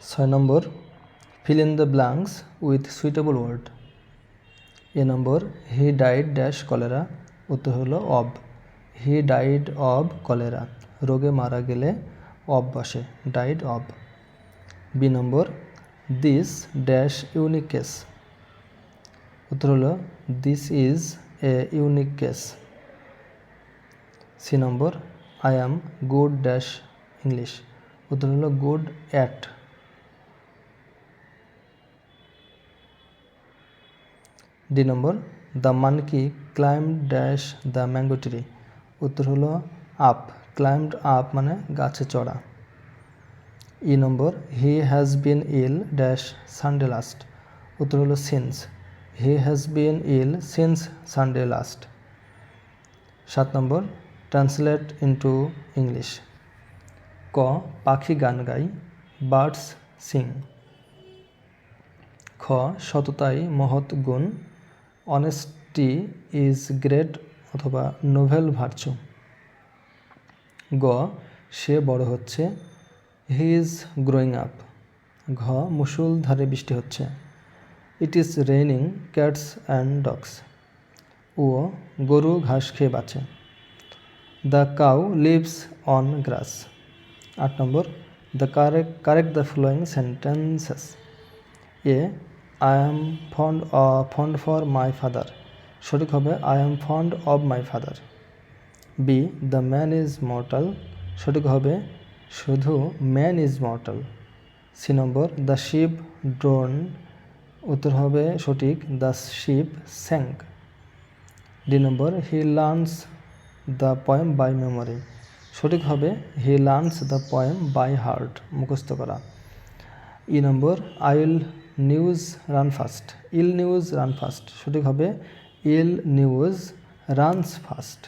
ছয় number fill in the blanks with suitable word A number he died dash cholera উত্তর হলো of. He died of cholera রোগে মারা গেলে of বসে died of B number this dash unique case উত্তর হলো this is a unique case C number I am good dash English উত্তর হলো good at D number, the monkey climb dash the mango tree. উত্তর হলো up. Climbed up মানে গাছে চড়া। E number, he has been ill dash Sunday last. উত্তর হলো since. He has been ill since Sunday last. সাত নম্বর, translate into English. ক, পাখি গান গাই, বার্ডস সিং। খ, সততাই মহৎ গুণ অনেস্টি ইজ গ্রেট অথবা নোভেল ভার্চু গ, সে বড় হচ্ছে হি ইজ গ্রোয়িং আপ ঘ মুসুলধারে বৃষ্টি হচ্ছে it is raining cats and dogs ও গরু ঘাস খেয়ে বাঁচে the cow lives on grass আট number the correct correct the following sentences A I am fond fond for my father সঠিক হবে I am fond of my father B the man is mortal সঠিক হবে, শুধু man is mortal C number the ship drowned উত্তর হবে সঠিক the ship sank D number he learns the poem by memory সঠিক হবে he learns the poem by heart মুখস্থ করা। E number I will news run fast I'll news run fast সঠিক হবে ইল news runs fast.